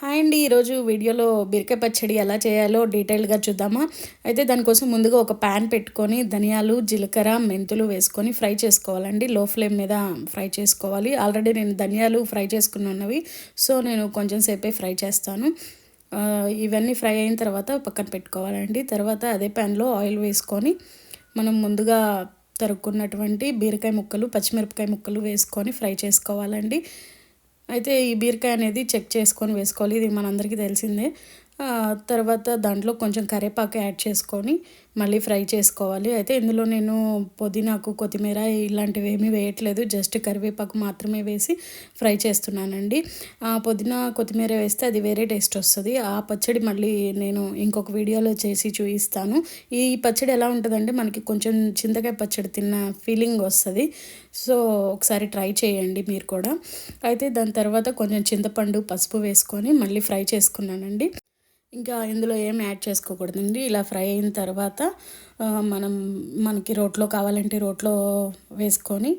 Hi అండి ఈరోజు వీడియోలో బీరకాయ పచ్చడి ఎలా చేయాలో డీటెయిల్గా చూద్దామా? అయితే దానికోసం ముందుగా ఒక ప్యాన్ పెట్టుకొని ధనియాలు జీలకర్ర మెంతులు వేసుకొని ఫ్రై చేసుకోవాలండి. లో ఫ్లేమ్ మీద ఫ్రై చేసుకోవాలి. ఆల్రెడీ నేను ధనియాలు ఫ్రై చేసుకుని ఉన్నవి సో నేను కొంచెం సేపే ఫ్రై చేస్తాను. ఇవన్నీ ఫ్రై అయిన తర్వాత పక్కన పెట్టుకోవాలండి. తర్వాత అదే ప్యాన్లో ఆయిల్ వేసుకొని మనం ముందుగా తరుక్కున్నటువంటి బీరకాయ ముక్కలు పచ్చిమిరపకాయ ముక్కలు వేసుకొని ఫ్రై చేసుకోవాలండి. అయితే ఈ బీరకాయ అనేది చెక్ చేసుకొని వేసుకోవాలి. ఇది మనందరికీ తెలిసిందే. తర్వాత దాంట్లో కొంచెం కరివేపాకు యాడ్ చేసుకొని మళ్ళీ ఫ్రై చేసుకోవాలి. అయితే ఇందులో నేను పుదీనాకు కొత్తిమీర ఇలాంటివి ఏమీ వేయట్లేదు. జస్ట్ కరివేపాకు మాత్రమే వేసి ఫ్రై చేస్తున్నానండి. పుదీనా కొత్తిమీర వేస్తే అది వేరే టేస్ట్ వస్తుంది. ఆ పచ్చడి మళ్ళీ నేను ఇంకొక వీడియోలో చేసి చూపిస్తాను. ఈ పచ్చడి ఎలా ఉంటుందంటే మనకి కొంచెం చింతకాయ పచ్చడి తిన్న ఫీలింగ్ వస్తుంది. సో ఒకసారి ట్రై చేయండి మీరు కూడా. అయితే దాని తర్వాత కొంచెం చింతపండు పసుపు వేసుకొని మళ్ళీ ఫ్రై చేసుకున్నానండి. ఇంకా ఇందులో ఏం యాడ్ చేసుకోకూడదండి. ఇలా ఫ్రై అయిన తర్వాత మనం మనకి రోట్లో కావాలంటే రోట్లో వేసుకొని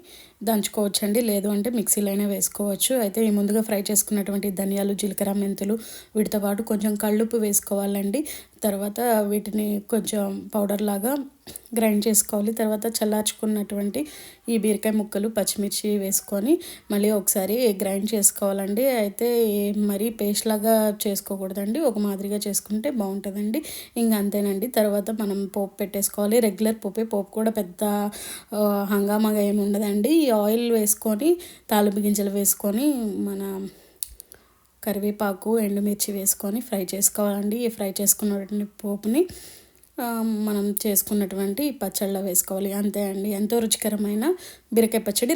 దంచుకోవచ్చండి. లేదు అంటే మిక్సీలో అయినా వేసుకోవచ్చు. అయితే ఈ ముందుగా ఫ్రై చేసుకున్నటువంటి ధనియాలు జీలకర్ర మెంతులు వీటితో పాటు కొంచెం కళ్ళుప్పు వేసుకోవాలండి. తర్వాత వీటిని కొంచెం పౌడర్ లాగా గ్రైండ్ చేసుకోవాలి. తర్వాత చల్లార్చుకున్నటువంటి ఈ బీరకాయ ముక్కలు పచ్చిమిర్చి వేసుకొని మళ్ళీ ఒకసారి గ్రైండ్ చేసుకోవాలండి. అయితే మరీ పేస్ట్ లాగా చేసుకోకూడదండి. ఒక మాదిరిగా చేసుకుంటే బాగుంటుందండి. ఇంకా అంతేనండి. తర్వాత మనం పోపు పెట్టేసుకోవాలి. రెగ్యులర్ పోపే. పోపు కూడా పెద్ద హంగామాగా ఏమి ఉండదండి. ఈ ఆయిల్ వేసుకొని తాలింపు గింజలు వేసుకొని మన కరివేపాకు ఎండుమిర్చి వేసుకొని ఫ్రై చేసుకోవాలండి. ఈ ఫ్రై చేసుకున్నటువంటి పోపుని మనం చేసుకున్నటువంటి పచ్చళ్ళ వేసుకోవాలి. అంతే అండి. ఎంతో రుచికరమైన బీరకాయ పచ్చడి